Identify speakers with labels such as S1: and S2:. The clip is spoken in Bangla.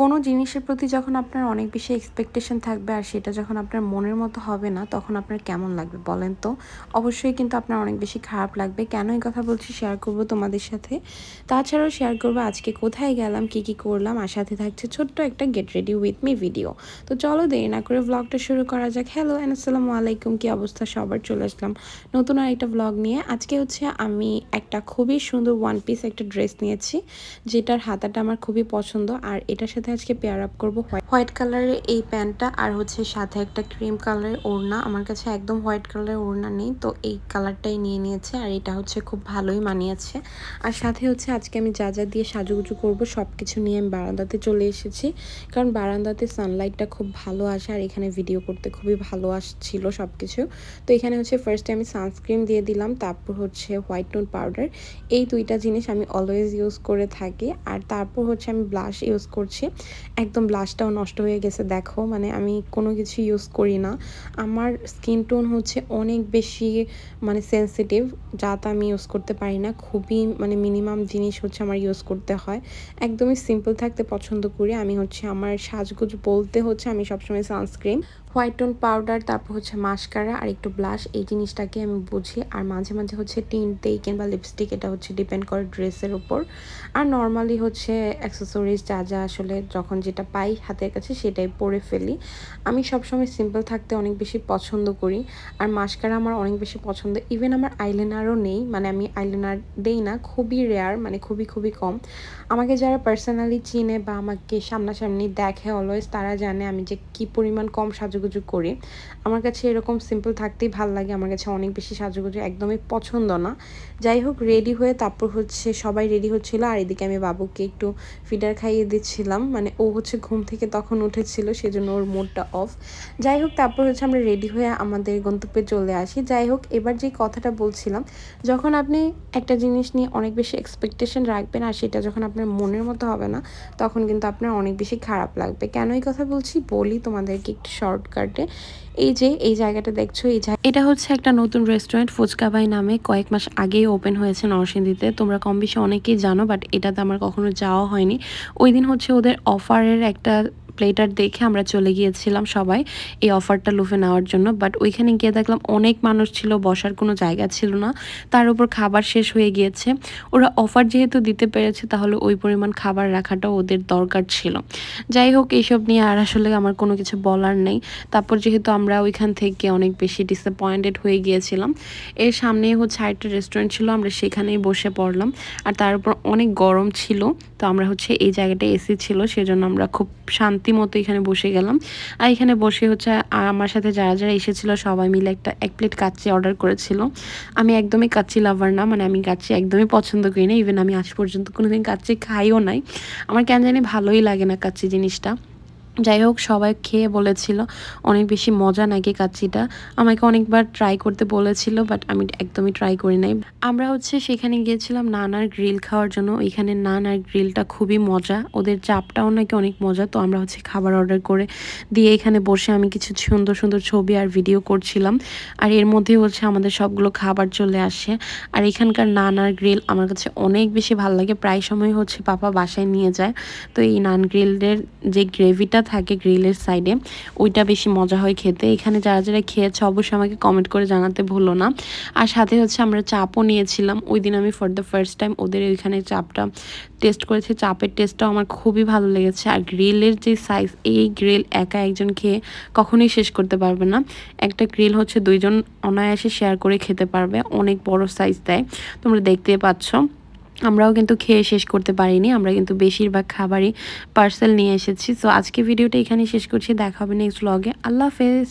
S1: কোনো জিনিসের প্রতি যখন আপনার অনেক বেশি এক্সপেকটেশন থাকবে আর সেটা যখন আপনার মনের মতো হবে না, তখন আপনার কেমন লাগবে বলেন তো? অবশ্যই কিন্তু আপনার অনেক বেশি খারাপ লাগবে। কেন এই কথা বলছি শেয়ার করব তোমাদের সাথে? তাছাড়াও শেয়ার করব আজকে কোথায় গেলাম, কি কি করলাম, আর সাথে থাকছে ছোট্ট একটা get ready with me video তো চলো দেরি না করে ব্লগটা শুরু করা যাক। হ্যালো আসসালামু আলাইকুম, কী অবস্থা? সবার চলে আসলাম নতুন আর একটা ব্লগ নিয়ে। আজকে হচ্ছে আমি একটা খুবই সুন্দর ওয়ান পিস একটা ড্রেস নিয়েছি, যেটার হাতাটা আমার খুবই পছন্দ, আর এটার সাথে আজকে পেয়ার আপ করব। হোয়াইট কালারের এই প্যান্টটা আর হচ্ছে সাথে একটা ক্রিম কালারের ওড়না। আমার কাছে একদম হোয়াইট কালারের ওড়না নেই, তো এই কালারটাই নিয়ে নিয়েছে আর এটা হচ্ছে খুব ভালোই মানিয়েছে। আর সাথে হচ্ছে আজকে আমি যা যা দিয়ে সাজুগুজু করব সব কিছু নিয়ে আমি বারান্দাতে চলে এসেছি। কারণ বারান্দাতে সানলাইটটা খুব ভালো আসে আর এখানে ভিডিও করতে খুবই ভালো আসছিল সব কিছু তো এখানে হচ্ছে ফার্স্টে আমি সানস্ক্রিন দিয়ে দিলাম, তারপর হচ্ছে হোয়াইট টোন পাউডার এই দুইটা জিনিস আমি অলওয়েজ ইউজ করে থাকি। আর তারপর হচ্ছে আমি ব্লাশ ইউজ করছি। একদম ব্লাশটাও নষ্ট হয়ে গেছে, দেখো। মানে আমি কোনো কিছু ইউজ করি না। আমার স্কিন টোন হচ্ছে অনেক বেশি মানে সেন্সিটিভ তা আমি ইউজ করতে পারি না। খুবই মানে মিনিমাম জিনিস হচ্ছে আমার ইউজ করতে হয়। একদমই সিম্পল থাকতে পছন্দ করি। আমি হচ্ছে আমার সাজগুজ বলতে হচ্ছে আমি সবসময় সানস্ক্রিন হোয়াইট টোন পাউডার, তারপর হচ্ছে মাস্কারা আর একটু ব্লাশ, এই জিনিসটাকে আমি বুঝি। আর মাঝে মাঝে হচ্ছে টিনটেই কিংবা লিপস্টিক, এটা হচ্ছে ডিপেন্ড করে ড্রেসের উপর। আর নর্মালি হচ্ছে অ্যাক্সেসরিজ যা যা আসলে যখন যেটা পাই হাতের কাছে সেটাই পরে ফেলি। আমি সবসময় সিম্পল থাকতে অনেক বেশি পছন্দ করি। আর মাস্কারা আমার অনেক বেশি পছন্দ। ইভেন আমার আইলাইনারও নেই মানে আমি আইলাইনার দেই না, খুবই রেয়ার মানে খুবই খুবই কম। আমাকে যারা পার্সোনালি চিনে বা আমাকে সামনাসামনি দেখে অলওয়েজ তারা জানে আমি যে কি পরিমাণ কম সাজুগুজু করি। আমার কাছে এরকম সিম্পল থাকতেই ভালো লাগে। আমার কাছে অনেক বেশি সাজুগুজু একদমই পছন্দ না। যাই হোক রেডি হয়ে তারপর হচ্ছে সবাই রেডি হচ্ছিল। আর এদিকে আমি বাবুকে একটু ফিডার খাইয়ে দিচ্ছিলাম। মানে ও হচ্ছে ঘুম থেকে তখন উঠেছিল, সেজন্য ওর মুডটা অফ যাই হোক, তারপর হচ্ছে আমরা রেডি হয়ে আমাদের গন্তব্যে চলে আসি। যাই হোক, এবার যে কথাটা বলছিলাম, যখন আপনি একটা জিনিস নিয়ে অনেক বেশি এক্সপেকটেশন রাখবেন আর সেটা যখন আপনার মনের মতো হবে না, তখন কিন্তু আপনার অনেক বেশি খারাপ লাগবে। কেন এই কথা বলছি? বলি তোমাদেরকে একটু শর্টকাটে এই যে, এই জায়গাটা দেখছ, এই জায়গা এটা হচ্ছে একটা নতুন রেস্টুরেন্ট ফুচকাবাই নামে। কয়েক মাস আগেই ওপেন হয়েছে নরসিংদীতে। তোমরা কম বেশি অনেকেই জানো বাট এটাতে আমার কখনো যাওয়া হয়নি। ওই দিন হচ্ছে ওদের অফারের একটা প্লেটার দেখে আমরা চলে গিয়েছিলাম সবাই এই অফারটা লুফে নেওয়ার জন্য। বাট ওইখানে গিয়ে দেখলাম অনেক মানুষ ছিল, বসার কোনো জায়গা ছিল না। তার উপর খাবার শেষ হয়ে গিয়েছে। ওরা অফার যেহেতু দিতে পেরেছে, তাহলে ওই পরিমাণ খাবার রাখাটাও ওদের দরকার ছিল। যাই হোক, এইসব নিয়ে আর আসলে আমার কোনো কিছু বলার নেই। তারপর যেহেতু আমরা ওইখান থেকে অনেক বেশি ডিসঅ্যাপয়েন্টেড হয়ে গিয়েছিলাম, এর সামনে হচ্ছে আরেকটা রেস্টুরেন্ট ছিল, আমরা সেখানেই বসে পড়লাম। আর তার উপর অনেক গরম ছিল, তো আমরা হচ্ছে এই জায়গাটা এসি ছিল, সেজন্য আমরা খুব শান্তি শান্তি মতো এখানে বসে গেলাম। আর এখানে বসে হচ্ছে আমার সাথে যারা যারা এসেছিল সবাই মিলে একটা এক প্লেট কাচ্চি অর্ডার করেছিল। আমি একদমই কাচ্চি লাভার না মানে আমি কাচ্চি একদমই পছন্দ করি না ইভেন আমি আজ পর্যন্ত কোনোদিন কাচ্চি খাইও নাই। আমার কেন জানি ভালোই লাগে না কাচ্চি জিনিসটা। যাই হোক, সবাই খেয়ে বলেছিল, অনেক বেশি মজা নাকি কাচ্চিটা। আমাকে অনেকবার ট্রাই করতে বলেছিল বাট আমি একদমই ট্রাই করি নাই। আমরা হচ্ছে সেখানে গিয়েছিলাম নান আর গ্রিল খাওয়ার জন্য। ওইখানে নান আর গ্রিলটা খুবই মজা। ওদের চাপটাও নাকি অনেক মজা। তো আমরা হচ্ছে খাবার অর্ডার করে দিয়ে এখানে বসে আমি কিছু সুন্দর সুন্দর ছবি আর ভিডিও করছিলাম। আর এর মধ্যে হচ্ছে আমাদের সবগুলো খাবার চলে আসে। আর এখানকার নান আর গ্রিল আমার কাছে অনেক বেশি ভালো লাগে। প্রায় সময় হচ্ছে পাপা বাসায় নিয়ে যায়। তো এই নান গ্রিলের যে গ্রেভিটা থাকে গ্রিলের সাইডে, ওইটা বেশি মজা হয় খেতে। এখানে যারা যারা খেয়েছে অবশ্যই আমাকে কমেন্ট করে জানাতে ভুলো না। আর সাথে হচ্ছে আমরা চাপও নিয়েছিলাম। ওই দিন আমি ফর দ্য ফার্স্ট টাইম ওদের ওইখানে চাপটা টেস্ট করেছি। চাপের টেস্টটাও আমার খুবই ভালো লেগেছে। আর গ্রিলের যে সাইজ এই গ্রিল একা একজন খেয়ে কখনোই শেষ করতে পারবে না। একটা গ্রিল হচ্ছে দুইজন অনায়াসে শেয়ার করে খেতে পারবে। অনেক বড় সাইজ দেয়। তোমরা দেখতে পাচ্ছ। আমরাও কিন্তু খেয়ে শেষ করতে পারিনি, আমরা কিন্তু বেশিরভাগ খাবারই পার্সেল নিয়ে এসেছি। সো আজকে ভিডিওটা এখানে শেষ করছি, দেখা হবে নেক্সট ব্লগে আল্লাহ হাফেজ।